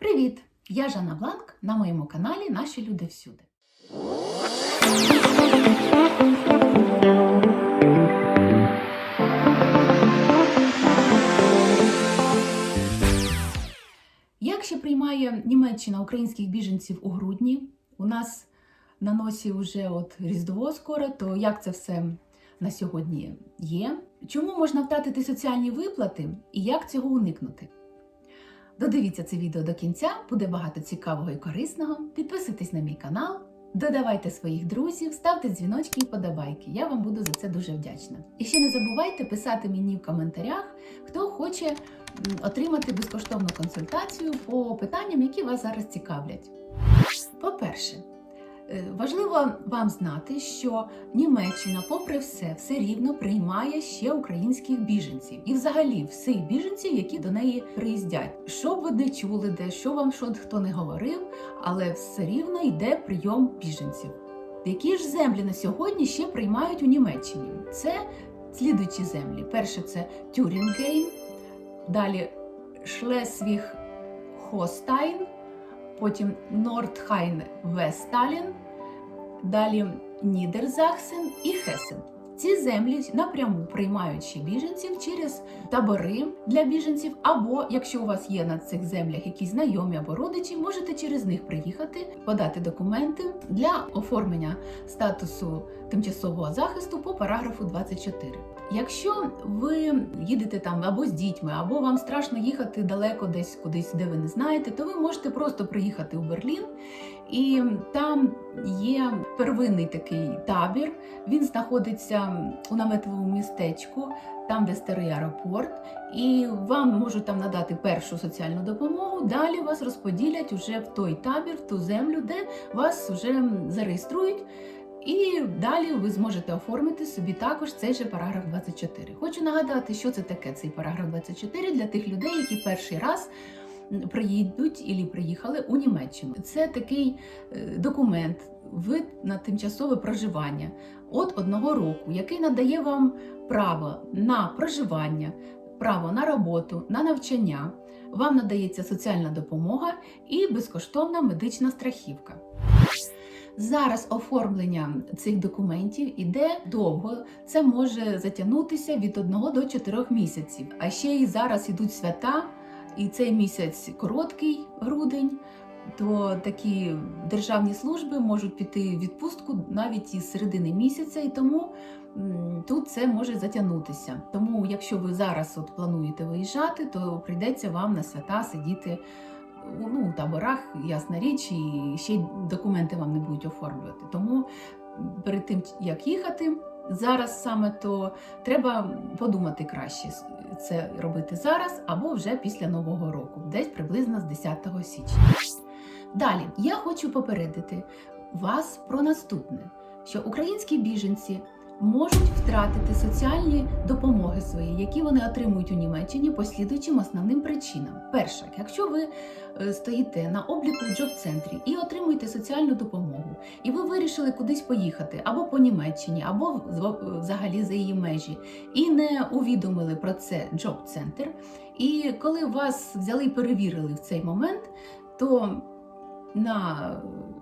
Привіт! Я Жанна Бланк на моєму каналі Наші люди всюди. Як ще приймає Німеччина українських біженців у грудні? У нас на носі вже от Різдво скоро, то як це все на сьогодні є? Чому можна втратити соціальні виплати і як цього уникнути? Додивіться це відео до кінця, буде багато цікавого і корисного. Підписуйтесь на мій канал, додавайте своїх друзів, ставте дзвіночки і подобайки. Я вам буду за це дуже вдячна. І ще не забувайте писати мені в коментарях, хто хоче отримати безкоштовну консультацію по питанням, які вас зараз цікавлять. По-перше, важливо вам знати, що Німеччина, попри все, все рівно приймає ще українських біженців і взагалі всіх біженців, які до неї приїздять. Що б ви не чули, де що вам що хто не говорив, але все рівно йде прийом біженців. Які ж землі на сьогодні ще приймають у Німеччині? Це слідуючі землі. Перше це Тюрінгейм, далі Шлесвіг Хостайн, потім Нордхайн Весталін, далі Нідерзахсен і Хесен. Ці землі напряму приймають ще біженців через табори для біженців, або якщо у вас є на цих землях якісь знайомі або родичі, можете через них приїхати, подати документи для оформлення статусу тимчасового захисту по параграфу 24. Якщо ви їдете там або з дітьми, або вам страшно їхати далеко десь кудись, де ви не знаєте, то ви можете просто приїхати у Берлін, і там є первинний такий табір. Він знаходиться у наметовому містечку, там, де старий аеропорт, і вам можуть там надати першу соціальну допомогу. Далі вас розподілять уже в той табір, в ту землю, де вас вже зареєструють. І далі ви зможете оформити собі також цей же параграф 24. Хочу нагадати, що це таке цей параграф 24 для тих людей, які перший раз приїдуть і приїхали у Німеччину. Це такий е, документ, вид на тимчасове проживання від одного року, який надає вам право на проживання, право на роботу, на навчання. Вам надається соціальна допомога і безкоштовна медична страхівка. Зараз оформлення цих документів іде довго. Це може затягнутися від 1 до 4 місяців. А ще й зараз ідуть свята, і цей місяць короткий грудень. То такі державні служби можуть піти в відпустку навіть із середини місяця, і тому тут це може затягнутися. Тому, якщо ви зараз от плануєте виїжджати, то прийдеться вам на свята сидіти ну, у таборах, ясна річ, і ще й документи вам не будуть оформлювати. Тому перед тим, як їхати зараз саме, то треба подумати краще це робити зараз або вже після Нового року, десь приблизно з 10 січня. Далі я хочу попередити вас про наступне: що українські біженці можуть втратити соціальні допомоги свої, які вони отримують у Німеччині по слідуючим основним причинам. Перше, якщо ви е, стоїте на обліку в джоб-центрі і отримуєте соціальну допомогу, і ви вирішили кудись поїхати або по Німеччині, або в- взагалі за її межі, і не увідомили про це джоб-центр. І коли вас взяли і перевірили в цей момент, то на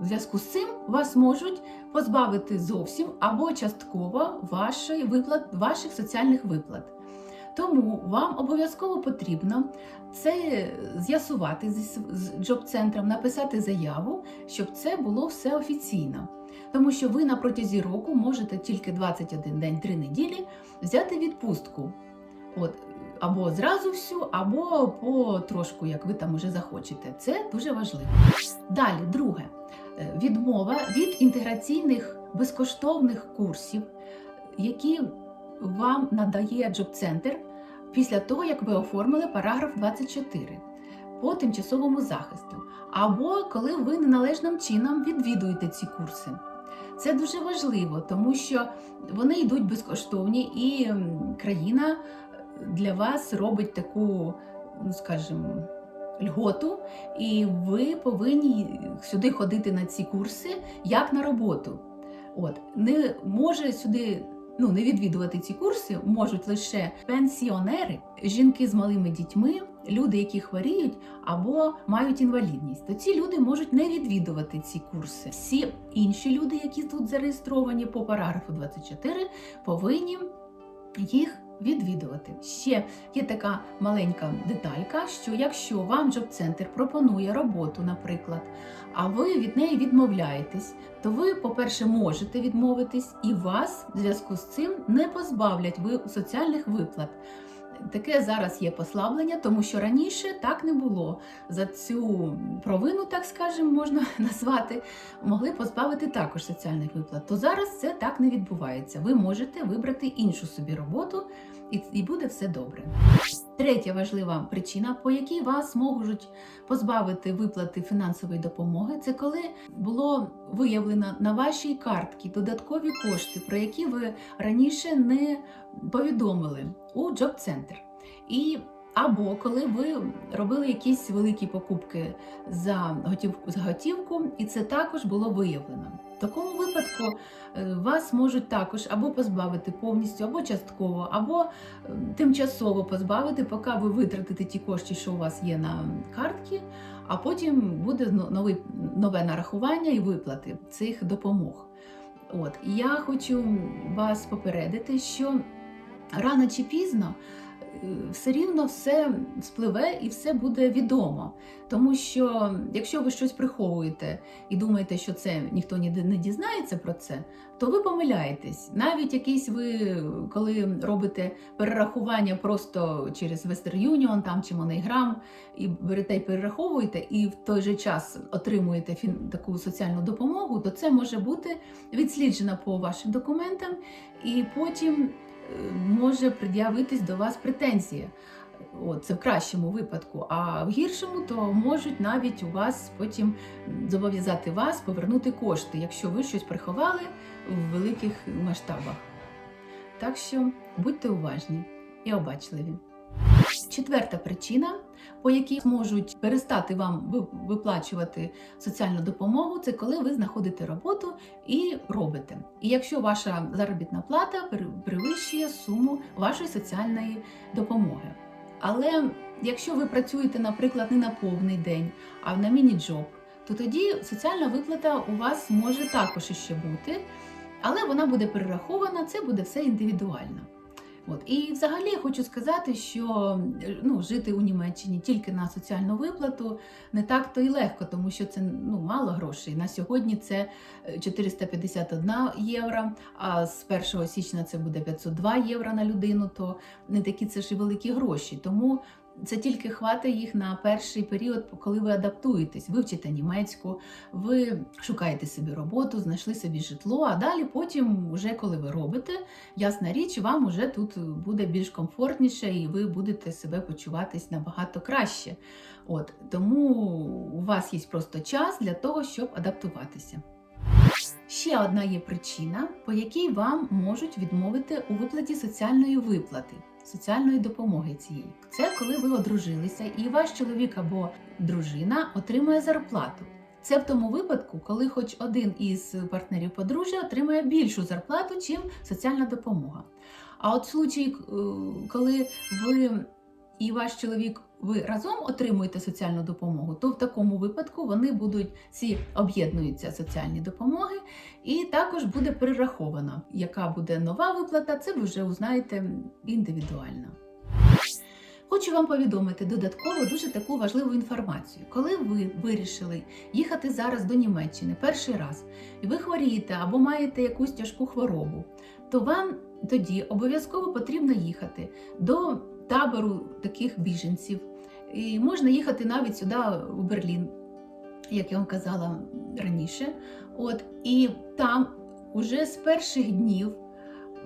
в зв'язку з цим вас можуть позбавити зовсім або частково вашої виплат, ваших соціальних виплат. Тому вам обов'язково потрібно це з'ясувати з, джоб-центром, написати заяву, щоб це було все офіційно. Тому що ви на протязі року можете тільки 21 день 3 неділі взяти відпустку. От, або зразу всю, або по трошку, як ви там уже захочете. Це дуже важливо. Далі, друге, е, відмова від інтеграційних безкоштовних курсів, які вам надає джоб-центр після того, як ви оформили параграф 24 по тимчасовому захисту, або коли ви неналежним чином відвідуєте ці курси. Це дуже важливо, тому що вони йдуть безкоштовні, і країна для вас робить таку, ну скажімо, льготу, і ви повинні сюди ходити на ці курси як на роботу. От не може сюди. Ну, не відвідувати ці курси можуть лише пенсіонери, жінки з малими дітьми, люди, які хворіють або мають інвалідність, то ці люди можуть не відвідувати ці курси. Всі інші люди, які тут зареєстровані по параграфу 24, повинні їх відвідувати. Ще є така маленька деталька, що якщо вам джоб-центр пропонує роботу, наприклад, а ви від неї відмовляєтесь, то ви, по-перше, можете відмовитись, і вас в зв'язку з цим не позбавлять ви соціальних виплат. Таке зараз є послаблення, тому що раніше так не було. За цю провину, так скажемо, можна назвати, могли позбавити також соціальних виплат. То зараз це так не відбувається. Ви можете вибрати іншу собі роботу, і, буде все добре. Третя важлива причина, по якій вас можуть позбавити виплати фінансової допомоги, це коли було виявлено на вашій картці додаткові кошти, про які ви раніше не повідомили у джоб-центр. І або коли ви робили якісь великі покупки за готівку за готівку, і це також було виявлено. В такому випадку е, вас можуть також або позбавити повністю, або частково, або е, тимчасово позбавити, поки ви витратите ті кошти, що у вас є на картці, а потім буде новий, нове нарахування і виплати цих допомог. От я хочу вас попередити, що рано чи пізно все рівно все спливе і все буде відомо. Тому що якщо ви щось приховуєте і думаєте, що це ніхто ніде не дізнається про це, то ви помиляєтесь. Навіть якийсь ви, коли робите перерахування просто через Western Union там чи MoneyGram, і берете і перераховуєте, і в той же час отримуєте таку соціальну допомогу, то це може бути відсліджено по вашим документам, і потім може пред'явитись до вас претензія. От, це в кращому випадку, а в гіршому то можуть навіть у вас потім зобов'язати вас повернути кошти, якщо ви щось приховали в великих масштабах. Так що будьте уважні і обачливі. Четверта причина, по якій можуть перестати вам виплачувати соціальну допомогу, це коли ви знаходите роботу і робите. І якщо ваша заробітна плата пер- перевищує суму вашої соціальної допомоги. Але якщо ви працюєте, наприклад, не на повний день, а на міні-джоб, то тоді соціальна виплата у вас може також іще бути, але вона буде перерахована, це буде все індивідуально. От і взагалі я хочу сказати, що ну, жити у Німеччині тільки на соціальну виплату не так то й легко, тому що це ну мало грошей. На сьогодні це е, 451 євро, а з 1 січня це буде 502 євро на людину. То не такі це ж і великі гроші. Тому це тільки хватить їх на перший період, коли ви адаптуєтесь, вивчите німецьку, ви шукаєте собі роботу, знайшли собі житло. А далі потім, вже коли ви робите, ясна річ, вам уже тут буде більш комфортніше, і ви будете себе почуватись набагато краще. От тому у вас є просто час для того, щоб адаптуватися. Ще одна є причина, по якій вам можуть відмовити у виплаті соціальної виплати, соціальної допомоги цієї. Це коли ви одружилися і ваш чоловік або дружина отримує зарплату. Це в тому випадку, коли хоч один із партнерів подружжя отримує більшу зарплату, чим соціальна допомога. А от в случаї, е, коли ви і ваш чоловік ви разом отримуєте соціальну допомогу, то в такому випадку вони будуть ці об'єднуються соціальні допомоги, і також буде перераховано, яка буде нова виплата. Це ви вже узнаєте індивідуально. Хочу вам повідомити додатково дуже таку важливу інформацію. Коли ви вирішили їхати зараз до Німеччини перший раз, і ви хворієте або маєте якусь тяжку хворобу, то вам тоді обов'язково потрібно їхати до табору таких біженців. І можна їхати навіть сюди, у Берлін, як я вам казала раніше. От, і там уже з перших днів,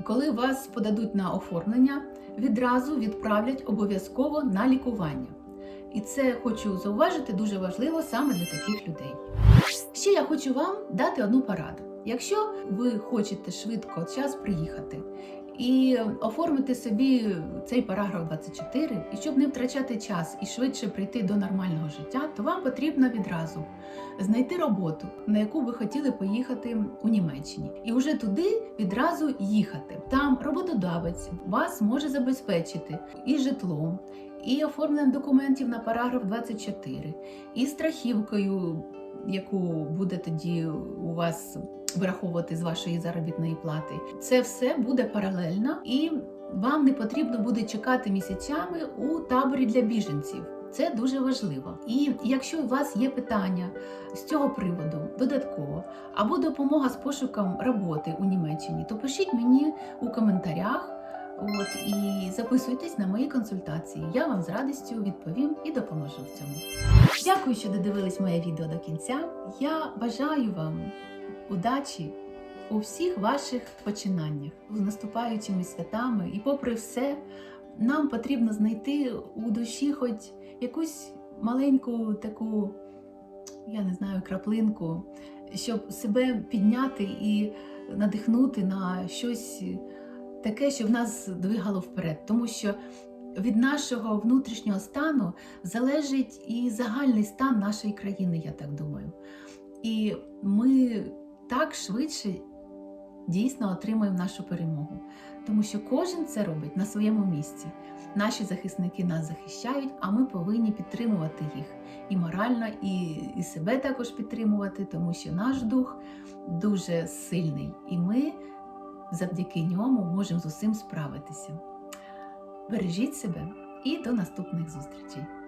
коли вас подадуть на оформлення, відразу відправлять обов'язково на лікування. І це хочу зауважити дуже важливо саме для таких людей. Ще я хочу вам дати одну пораду. Якщо ви хочете швидко час приїхати і оформити собі цей параграф 24, і щоб не втрачати час і швидше прийти до нормального життя, то вам потрібно відразу знайти роботу, на яку ви хотіли поїхати у Німеччині, і вже туди відразу їхати. Там роботодавець вас може забезпечити і житлом, і оформленням документів на параграф 24, і страхівкою, яку буде тоді у вас вираховувати з вашої заробітної плати. Це все буде паралельно, і вам не потрібно буде чекати місяцями у таборі для біженців. Це дуже важливо. І якщо у вас є питання з цього приводу додатково або допомога з пошуком роботи у Німеччині, то пишіть мені у коментарях. От і записуйтесь на мої консультації. Я вам з радістю відповім і допоможу в цьому. Дякую, що додивились моє відео до кінця. Я бажаю вам удачі у всіх ваших починаннях з наступаючими святами. І попри все, нам потрібно знайти у душі хоч якусь маленьку таку, я не знаю, краплинку, щоб себе підняти і надихнути на щось таке, що в нас двигало вперед. Тому що від нашого внутрішнього стану залежить і загальний стан нашої країни, я так думаю. І ми так швидше дійсно отримаємо нашу перемогу, тому що кожен це робить на своєму місці. Наші захисники нас захищають, а ми повинні підтримувати їх і морально, і, і себе також підтримувати, тому що наш дух дуже сильний, і ми завдяки ньому можемо з усім справитися. Бережіть себе і до наступних зустрічей!